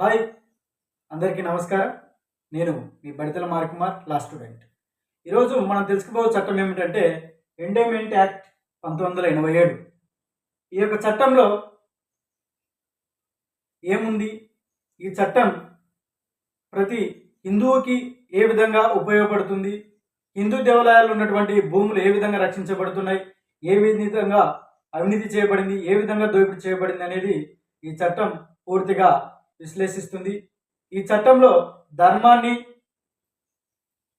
Hi. అందరికీ నమస్కారం. నేను మీ బడితల మారికుమార్ లా స్టూడెంట్. ఈరోజు మనం తెలుసుకోబోయే చట్టం ఏమిటంటే ఎండోమెంట్ యాక్ట్ పంతొమ్మిది వందల ఎనభై ఏడు. ఈ యొక్క చట్టంలో ఏముంది? ఈ చట్టం ప్రతి హిందువుకి ఏ విధంగా ఉపయోగపడుతుంది? హిందూ దేవాలయాల్లో ఉన్నటువంటి భూములు ఏ విధంగా రక్షించబడుతున్నాయి? ఏ విధంగా అవినీతి చేయబడింది? ఏ విధంగా దోపిడీ చేయబడింది అనేది ఈ చట్టం పూర్తిగా విశ్లేషిస్తుంది. ఈ చట్టంలో ధర్మాన్ని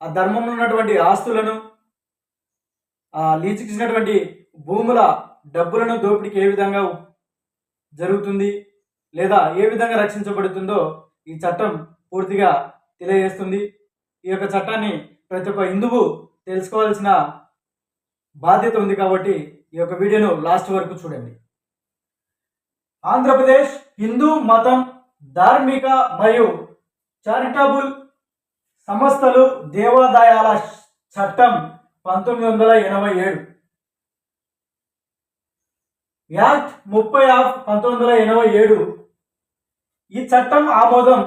ఆ ధర్మంలో ఉన్నటువంటి ఆస్తులను ఆ లీచికిచ్చినటువంటి భూముల డబ్బులను దోపిడీకి ఏ విధంగా జరుగుతుంది లేదా ఏ విధంగా రక్షించబడుతుందో ఈ చట్టం పూర్తిగా తెలియజేస్తుంది. ఈ యొక్క చట్టాన్ని ప్రతి ఒక్క హిందువు తెలుసుకోవాల్సిన బాధ్యత ఉంది కాబట్టి ఈ యొక్క వీడియోను లాస్ట్ వరకు చూడండి. ఆంధ్రప్రదేశ్ హిందూ మతం ధార్మిక మరియు చారిటబుల్ సంస్థలు దేవాదాయాల చట్టం పంతొమ్మిది వందల ఎనభై ఏడు. యాక్ట్ ముప్పై ఆఫ్ పంతొమ్మిది వందల ఎనభై ఏడు. ఈ చట్టం ఆమోదం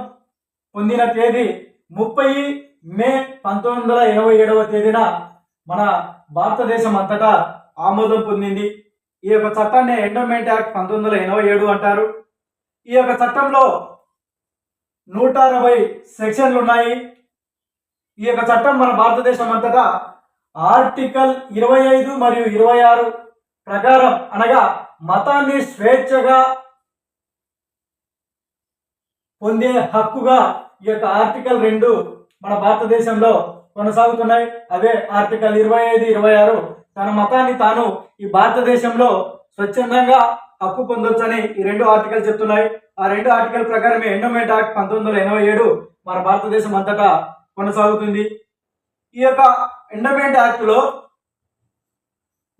పొందిన తేదీ ముప్పై మే పంతొమ్మిది వందల ఎనభై ఏడవ తేదీన మన భారతదేశం అంతటా ఆమోదం పొందింది. ఈ యొక్క చట్టాన్ని ఎండోమెంట్ యాక్ట్ పంతొమ్మిది వందల ఎనభై ఏడు అంటారు. ఈ యొక్క చట్టంలో నూట అరవై సెక్షన్లు ఉన్నాయి. ఈ యొక్క చట్టం మన భారతదేశం అంతటా ఆర్టికల్ ఇరవై ఐదు మరియు ఇరవై ఆరు ప్రకారం అనగా మతాన్ని స్వేచ్ఛగా పొందే హక్కుగా ఈ యొక్క ఆర్టికల్ రెండు మన భారతదేశంలో కొనసాగుతున్నాయి. అవే ఆర్టికల్ ఇరవై ఐదు ఇరవై ఆరు తన మతాన్ని తాను ఈ భారతదేశంలో స్వచ్ఛందంగా హక్కు పొందొచ్చని ఈ రెండు ఆర్టికల్ చెప్తున్నాయి. ఆ రెండు ఆర్టికల్ ప్రకారమే ఎండోమెంట్ యాక్ట్ పంతొమ్మిది వందల ఎనభై ఏడు మన భారతదేశం అంతటా కొనసాగుతుంది. ఈ యొక్క ఎండోమెంట్ యాక్ట్లో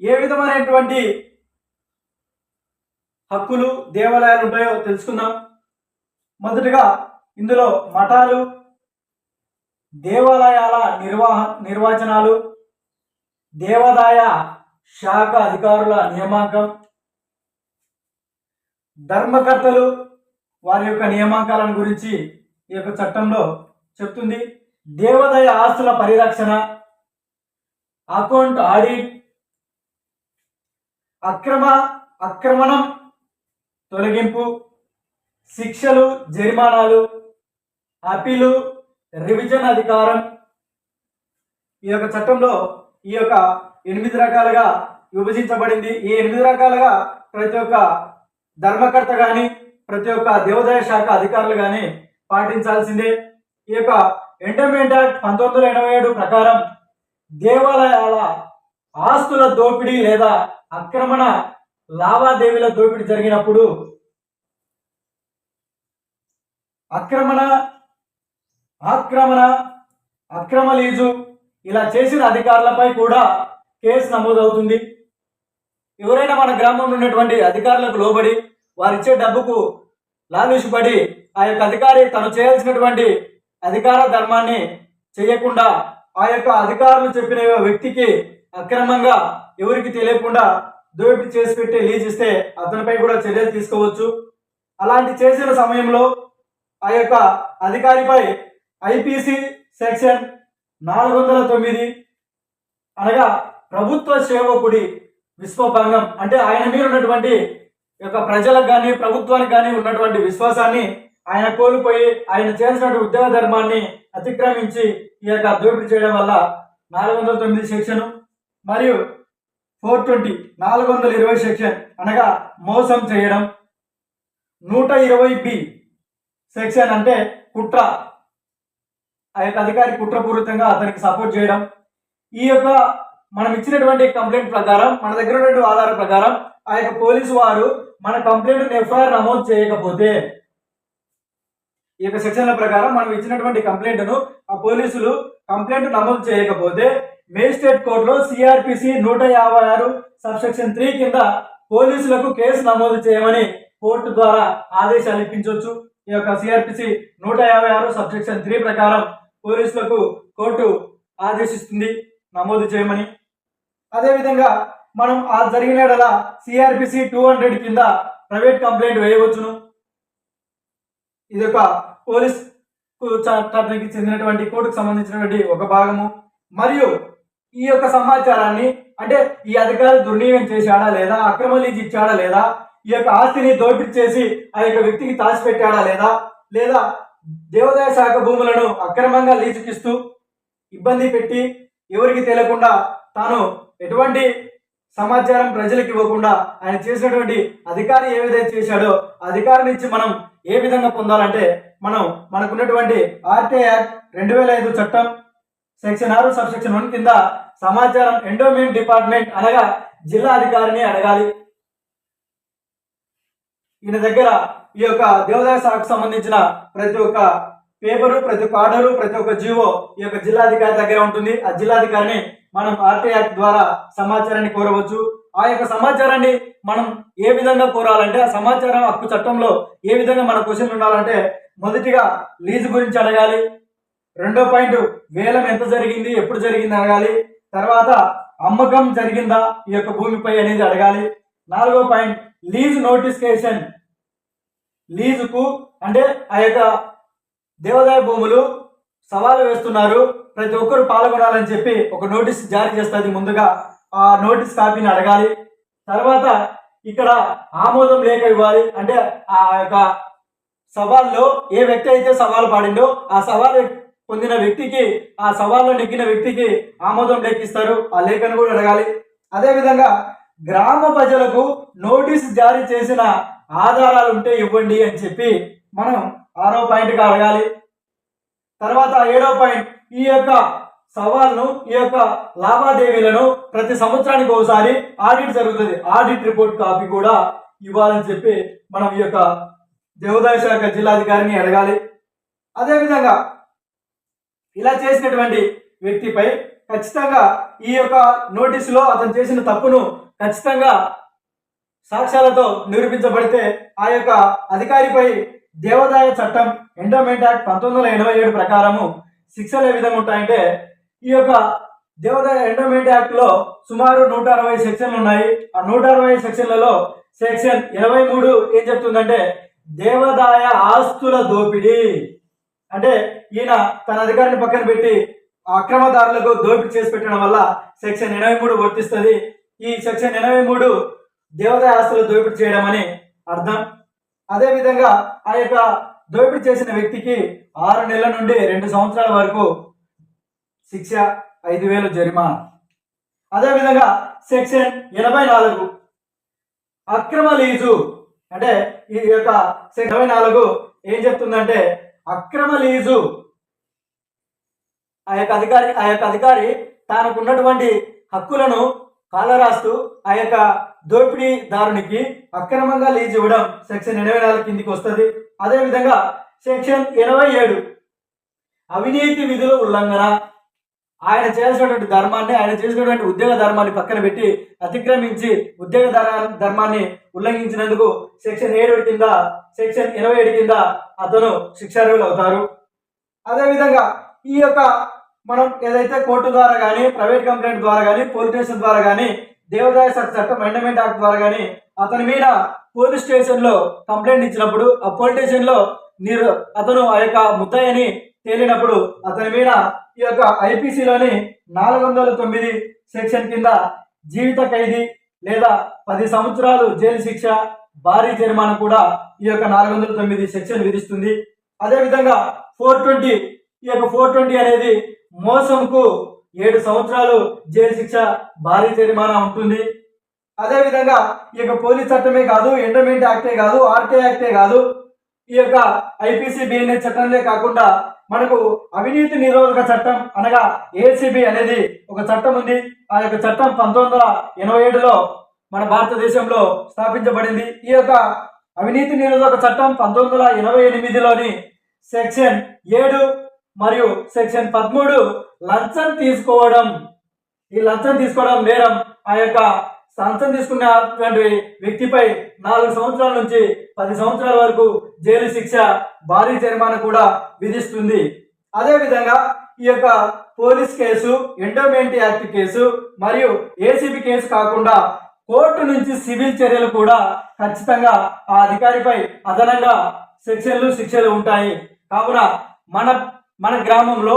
ఏ విధమైనటువంటి హక్కులు దేవాలయాలు ఉంటాయో తెలుసుకుందాం. మొదటగా ఇందులో మఠాలు దేవాలయాల నిర్వాహ నిర్వచనాలు దేవాదాయ శాఖ అధికారుల నియామకం ధర్మకర్తలు వారి యొక్క నియామకాలను గురించి ఈ యొక్క చట్టంలో చెప్తుంది. దేవదయ ఆస్తుల పరిరక్షణ అకౌంట్ ఆడిట్ అక్రమ అక్రమణం తొలగింపు శిక్షలు జరిమానాలు అపీలు రివిజన్ అధికారం. ఈ యొక్క చట్టంలో ఈ యొక్క ఎనిమిది రకాలుగా విభజించబడింది. ఈ ఎనిమిది రకాలుగా ప్రతి ఒక్క ధర్మకర్త కానీ ప్రతి ఒక్క దేవాదాయ శాఖ అధికారులు కానీ పాటించాల్సిందే. ఈ యొక్క ఎంటర్మెంట్ యాక్ట్ పంతొమ్మిది వందల ఎనభై ఏడు ప్రకారం దేవాలయాల ఆస్తుల దోపిడీ లేదా అక్రమణ లావాదేవీల దోపిడీ జరిగినప్పుడు అక్రమణ ఆక్రమణ అక్రమ లీజు ఇలా చేసిన అధికారులపై కూడా కేసు నమోదవుతుంది. ఎవరైనా మన గ్రామంలో ఉన్నటువంటి అధికారులకు లోబడి వారిచ్చే డబ్బుకు లాలూసిపడి ఆ యొక్క అధికారి తను చేయాల్సినటువంటి అధికార ధర్మాన్ని చేయకుండా ఆ యొక్క అధికారులు చెప్పిన వ్యక్తికి అక్రమంగా ఎవరికి తెలియకుండా దోపిడీ చేసి పెట్టి లీజ్ ఇస్తే అతనిపై కూడా చర్యలు తీసుకోవచ్చు. అలాంటి చేసిన సమయంలో ఆ యొక్క అధికారిపై ఐపీసీ సెక్షన్ నాలుగు వందల తొమ్మిది అనగా ప్రభుత్వ సేవకుడి విశ్వభంగం అంటే ఆయన మీద ఉన్నటువంటి యొక్క ప్రజలకు కానీ ప్రభుత్వానికి కానీ ఉన్నటువంటి విశ్వాసాన్ని ఆయన కోల్పోయి ఆయన చేసినటువంటి ఉద్యోగ ధర్మాన్ని అతిక్రమించి ఈ యొక్క దోపిడీ చేయడం వల్ల నాలుగు వందల తొమ్మిది సెక్షన్ మరియు ఫోర్ ట్వంటీ నాలుగు వందల ఇరవై సెక్షన్ అనగా మోసం చేయడం. నూట ఇరవై బి సెక్షన్ అంటే కుట్ర. ఆ యొక్క అధికారి కుట్రపూరితంగా అతనికి సపోర్ట్ చేయడం. ఈ యొక్క మనం ఇచ్చినటువంటి కంప్లైంట్ ప్రకారం మన దగ్గర ఉన్నటువంటి ఆధార ప్రకారం ఆ యొక్క పోలీసు వారు మన కంప్లైంట్ ఎఫ్ఐఆర్ నమోదు చేయకపోతే ఈ యొక్క సెక్షన్ల ప్రకారం మనం ఇచ్చినటువంటి కంప్లైంట్ను ఆ పోలీసులు కంప్లైంట్ నమోదు చేయకపోతే మేజిస్ట్రేట్ కోర్టులో సిఆర్పిసి నూట యాభై ఆరు సబ్సెక్షన్ త్రీ కింద పోలీసులకు కేసు నమోదు చేయమని కోర్టు ద్వారా ఆదేశాలు ఇప్పించవచ్చు. ఈ యొక్క సిఆర్పిసి నూట యాభై ఆరు సబ్సెక్షన్ త్రీ ప్రకారం పోలీసులకు కోర్టు ఆదేశిస్తుంది. నమోదు చేయమని. అదేవిధంగా మనం ఆ జరిగిన సిఆర్పిసి టూ హండ్రెడ్ కింద ప్రైవేట్ కంప్లైంట్ వేయవచ్చును. ఇది ఒక పోలీస్కు చట్టానికి చెందినటువంటి కోర్టుకు సంబంధించినటువంటి ఒక భాగము. మరియు ఈ యొక్క సమాచారాన్ని అంటే ఈ అధికారి దుర్వినియోగం చేశాడా లేదా అక్రమ లీజ్ ఇచ్చాడా లేదా ఈ యొక్క ఆస్తిని దోపిడీ చేసి ఆ యొక్క వ్యక్తికి దాచిపెట్టాడా లేదా లేదా దేవాదాయ శాఖ భూములను అక్రమంగా లీజుకిస్తూ ఇబ్బంది పెట్టి ఎవరికి తెలియకుండా తాను ఎటువంటి సమాచారం ప్రజలకు ఇవ్వకుండా ఆయన చేసినటువంటి అధికారి ఏ విధంగా చేశాడో అధికారం అధికారి నుంచి మనం ఏ విధంగా పొందాలంటే మనం మనకున్నటువంటి ఆర్టీ యాక్ట్ రెండు వేల ఐదు చట్టం సెక్షన్ ఆరు సబ్ సెక్షన్ వన్ కింద సమాచారం ఎండోమెంట్ డిపార్ట్మెంట్ అనగా జిల్లా అధికారిని అడగాలి. ఈయన దగ్గర ఈ యొక్క దేవాదాయ శాఖకు సంబంధించిన ప్రతి ఒక్క పేపరు ప్రతి ఒక్క ఆర్డరు ప్రతి ఒక్క జీవో ఈ యొక్క జిల్లాధికారి దగ్గర ఉంటుంది. ఆ జిల్లాధికారిని మనం ఆర్టీ యాక్ట్ ద్వారా సమాచారాన్ని కోరవచ్చు. ఆ యొక్క సమాచారాన్ని మనం ఏ విధంగా కోరాలంటే ఆ సమాచారం హక్కు చట్టంలో ఏ విధంగా మన క్వశ్చన్లు ఉండాలంటే మొదటిగా లీజు గురించి అడగాలి. రెండో పాయింట్ వేలం ఎంత జరిగింది ఎప్పుడు జరిగింది అడగాలి. తర్వాత అమ్మకం జరిగిందా ఈ యొక్క భూమిపై అనేది అడగాలి. నాలుగో పాయింట్ లీజ్ నోటిఫికేషన్. లీజుకు అంటే ఆ యొక్క దేవాదాయ భూములు సవాలు వేస్తున్నారు. ప్రతి ఒక్కరు పాల్గొనాలని చెప్పి ఒక నోటీస్ జారీ చేస్తుంది ముందుగా. ఆ నోటీస్ కాపీని అడగాలి. తర్వాత ఇక్కడ ఆమోదం లేఖ ఇవ్వాలి. అంటే ఆ యొక్క సవాల్లో ఏ వ్యక్తి అయితే సవాలు పాడిండో ఆ సవాలు పొందిన వ్యక్తికి ఆ సవాల్లో నెగ్గిన వ్యక్తికి ఆమోదం లేఖిస్తారు. ఆ లేఖను కూడా అడగాలి. అదేవిధంగా గ్రామ ప్రజలకు నోటీస్ జారీ చేసిన ఆధారాలు ఉంటే ఇవ్వండి అని చెప్పి మనం ఆరో పాయింట్గా అడగాలి. తర్వాత ఏడో పాయింట్ ఈ యొక్క సవాల్ను ఈ యొక్క లావాదేవీలను ప్రతి సంవత్సరానికి ఒకసారి ఆడిట్ జరుగుతుంది. ఆడిట్ రిపోర్ట్ కాపీ కూడా ఇవ్వాలని చెప్పి మనం ఈ యొక్క దేవాదాయ శాఖ జిల్లాధికారిని అడగాలి. అదేవిధంగా ఇలా చేసినటువంటి వ్యక్తిపై ఖచ్చితంగా ఈ యొక్క నోటీసులో అతను చేసిన తప్పును ఖచ్చితంగా సాక్ష్యాలతో నిరూపించబడితే ఆ యొక్క అధికారిపై దేవాదాయ చట్టం ఎండోమెంట్ యాక్ట్ పంతొమ్మిది వందల ఎనభై ఏడు ప్రకారము శిక్షలు ఏ విధంగా ఉంటాయంటే ఈ యొక్క దేవదాయ ఎండోమెంట్ యాక్ట్లో సుమారు నూట అరవై సెక్షన్లు ఉన్నాయి. ఆ నూట అరవై సెక్షన్లలో సెక్షన్ ఇరవై మూడు ఏం చెప్తుందంటే దేవాదాయ ఆస్తుల దోపిడీ. అంటే ఈయన తన అధికారిని పక్కన పెట్టి అక్రమదారులకు దోపిడీ చేసి పెట్టడం వల్ల సెక్షన్ ఎనభై మూడు వర్తిస్తుంది. ఈ సెక్షన్ ఎనభై మూడు దేవదాయ ఆస్తులు దోపిడీ చేయడం అని అర్థం. అదేవిధంగా ఆ యొక్క దోపిడీ చేసిన వ్యక్తికి ఆరు నెలల నుండి రెండు సంవత్సరాల వరకు శిక్ష ఐదు వేలు జరిమానా. అదేవిధంగా సెక్షన్ ఎనభై నాలుగు అక్రమ లీజు అంటే ఈ యొక్క సెక్షన్ నాలుగు ఏం చెప్తుందంటే అక్రమ లీజు ఆ యొక్క అధికారి ఆ యొక్క అధికారి తనకున్నటువంటి హక్కులను కాలరాస్తూ ఆ యొక్క దోపిడీదారునికి అక్రమంగా లీజ్ ఇవ్వడం సెక్షన్ ఎనభై నాలుగు కిందికి వస్తుంది. అదేవిధంగా సెక్షన్ ఎనభై ఏడు అవినీతి విధుల ఉల్లంఘన. ఆయన చేసినటువంటి ధర్మాన్ని ఆయన చేసినటువంటి ఉద్యోగ ధర్మాన్ని పక్కన పెట్టి అతిక్రమించి ఉద్యోగ ధర్మాన్ని ఉల్లంఘించినందుకు సెక్షన్ ఏడు కింద సెక్షన్ ఇరవై ఏడు కింద అతను శిక్షార్హులు అవుతారు. అదేవిధంగా ఈ యొక్క మనం ఏదైతే కోర్టు ద్వారా కానీ ప్రైవేట్ కంప్లైంట్ ద్వారా కానీ పోలీస్ స్టేషన్ ద్వారా కానీ దేవదాయ చట్టం ఎండమెంట్ యాక్ట్ ద్వారా కానీ అతని మీద పోలీస్ స్టేషన్లో కంప్లైంట్ ఇచ్చినప్పుడు ఆ పోలీస్ స్టేషన్లో మీరు అతను ఆ యొక్క ముద్దాయని తేలినప్పుడు అతని మీద ఈ యొక్క ఐపీసీలోని నాలుగు వందల తొమ్మిది సెక్షన్ కింద జీవిత ఖైదీ లేదా పది సంవత్సరాలు జైలు శిక్ష భారీ జరిమానా కూడా ఈ యొక్క నాలుగు వందల తొమ్మిది సెక్షన్ విధిస్తుంది. అదేవిధంగా ఫోర్ ట్వంటీ ఈ యొక్క ఫోర్ ట్వంటీ అనేది మోసంకు ఏడు సంవత్సరాలు జైలు శిక్ష భారీ జరిమానా ఉంటుంది. అదేవిధంగా ఈ యొక్క పోలీస్ చట్టమే కాదు ఎండోమెంట్ యాక్టే కాదు ఆర్టీ యాక్టే కాదు ఈ యొక్క ఐపీసీ బిఎన్ఎస్ చట్టమే కాకుండా మనకు అవినీతి నిరోధక చట్టం అనగా ఏసీబీ అనేది ఒక చట్టం ఉంది. ఆ యొక్క చట్టం పంతొమ్మిది వందల ఎనభై ఏడులో మన భారతదేశంలో స్థాపించబడింది. ఈ యొక్క అవినీతి నిరోధక చట్టం పంతొమ్మిది వందల ఎనభై ఎనిమిదిలోని సెక్షన్ ఏడు మరియు సెక్షన్ పదమూడు లంచం తీసుకోవడం. ఈ లంచం తీసుకోవడం నేరం ఆ యొక్క లంచం తీసుకున్నటువంటి వ్యక్తిపై నాలుగు సంవత్సరాల నుంచి పది సంవత్సరాల వరకు జైలు శిక్ష భారీ జరిమానా కూడా విధిస్తుంది. అదేవిధంగా ఈ యొక్క police case endowment act case మరియు ఏసీబీ కేసు కాకుండా కోర్టు నుంచి సివిల్ చర్యలు కూడా ఖచ్చితంగా ఆ అధికారిపై అదనంగా సెక్షన్లు శిక్షలు ఉంటాయి. కావున మన మన గ్రామంలో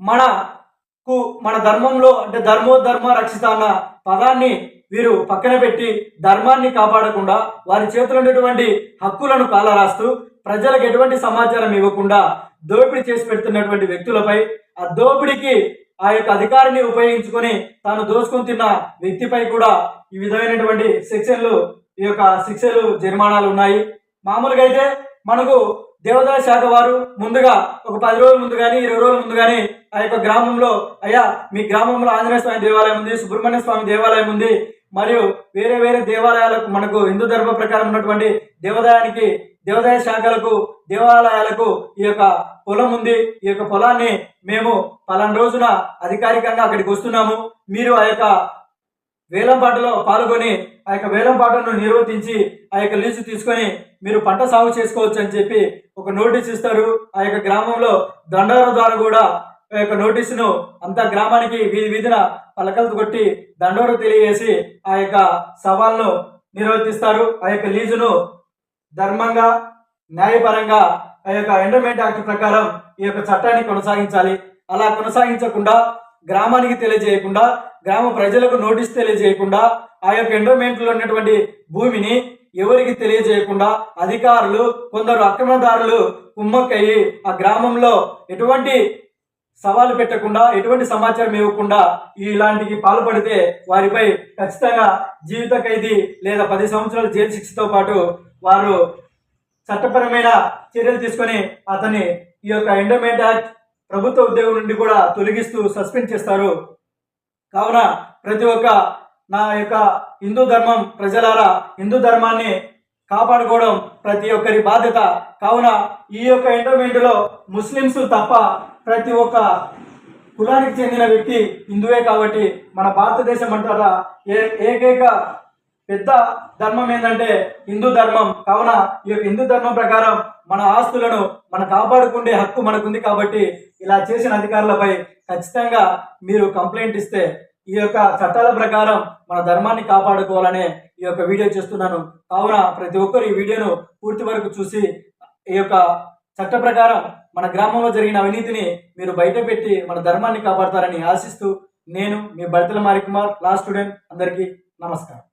మనకు మన ధర్మంలో అంటే ధర్మో ధర్మ రక్షిత అన్న పదాన్ని వీరు పక్కన పెట్టి ధర్మాన్ని కాపాడకుండా వారి చేతిలో ఉన్నటువంటి హక్కులను కాలరాస్తూ ప్రజలకు ఎటువంటి సమాచారం ఇవ్వకుండా దోపిడీ చేసి పెడుతున్నటువంటి వ్యక్తులపై ఆ దోపిడీకి ఆ యొక్క అధికారిని ఉపయోగించుకొని తాను దోచుకొని తిన్న వ్యక్తిపై కూడా ఈ విధమైనటువంటి శిక్షలు ఈ యొక్క శిక్షలు జరిమానాలు ఉన్నాయి. మామూలుగా అయితే మనకు దేవదాయ శాఖ వారు ముందుగా ఒక పది రోజుల ముందు కానీ ఇరవై రోజుల ముందు కానీ ఆ యొక్క గ్రామంలో అయ్యా మీ గ్రామంలో ఆంజనేయ స్వామి దేవాలయం ఉంది సుబ్రహ్మణ్య స్వామి దేవాలయం ఉంది మరియు వేరే వేరే దేవాలయాలకు మనకు హిందూ ధర్మ ప్రకారం ఉన్నటువంటి దేవాదాయానికి దేవాదాయ శాఖలకు దేవాలయాలకు ఈ యొక్క పొలం ఉంది. ఈ యొక్క పొలాన్ని మేము పలానా రోజున అధికారికంగా అక్కడికి వస్తున్నాము. మీరు ఆ యొక్క వేలంపాటలో పాల్గొని ఆ యొక్క వేలంపాటను నిర్వర్తించి ఆ యొక్క లీజు తీసుకొని మీరు పంట సాగు చేసుకోవచ్చు అని చెప్పి ఒక నోటీస్ ఇస్తారు. ఆ యొక్క గ్రామంలో దండోర ద్వారా కూడా ఆ యొక్క నోటీసును అంతా గ్రామానికి వీధి వీధిన పలకలతో కొట్టి దండోర తెలియజేసి ఆ యొక్క సవాల్ను నిర్వర్తిస్తారు. ఆ యొక్క లీజును ధర్మంగా న్యాయపరంగా ఆ యొక్క ఎండోమెంట్ యాక్ట్ ప్రకారం ఈ యొక్క చట్టాన్ని కొనసాగించాలి. అలా కొనసాగించకుండా గ్రామానికి తెలియజేయకుండా గ్రామ ప్రజలకు నోటీస్ తెలియజేయకుండా ఆ యొక్క ఎండోమెంట్లో ఉన్నటువంటి భూమిని ఎవరికి తెలియజేయకుండా అధికారులు కొందరు అక్రమదారులు కుమ్మక్కయ్యి ఆ గ్రామంలో ఎటువంటి సవాలు పెట్టకుండా ఎటువంటి సమాచారం ఇవ్వకుండా ఇలాంటికి పాల్పడితే వారిపై ఖచ్చితంగా జీవిత ఖైదీ లేదా పది సంవత్సరాల జైలు శిక్షతో పాటు వారు చట్టపరమైన చర్యలు తీసుకొని అతన్ని ఈ యొక్క ఎండోమెంట్ యాక్ట్ ప్రభుత్వ ఉద్యోగం నుండి కూడా తొలగిస్తూ సస్పెండ్ చేస్తారు. కావున ప్రతి ఒక్క నా యొక్క హిందూ ధర్మం ప్రజలారా హిందూ ధర్మాన్ని కాపాడుకోవడం ప్రతి ఒక్కరి బాధ్యత. కావున ఈ యొక్క ఎండోమెంట్లో ముస్లిమ్స్ తప్ప ప్రతి ఒక్క కులానికి చెందిన వ్యక్తి హిందువే కాబట్టి మన భారతదేశం అంటారా ఏ ఏకైక పెద్ద ధర్మం ఏంటంటే హిందూ ధర్మం. కావున ఈ యొక్క హిందూ ధర్మం ప్రకారం మన ఆస్తులను మన కాపాడుకునే హక్కు మనకుంది కాబట్టి ఇలా చేసిన అధికారులపై ఖచ్చితంగా మీరు కంప్లైంట్ ఇస్తే ఈ యొక్క చట్టాల ప్రకారం మన ధర్మాన్ని కాపాడుకోవాలనే ఈ యొక్క వీడియో చేస్తున్నాను. కావున ప్రతి ఒక్కరు ఈ వీడియోను పూర్తి వరకు చూసి ఈ యొక్క చట్ట ప్రకారం మన గ్రామంలో జరిగిన అవినీతిని మీరు బయట పెట్టి మన ధర్మాన్ని కాపాడతారని ఆశిస్తూ నేను మీ బడితల మారికుమార్ లా స్టూడెంట్ అందరికీ నమస్కారం.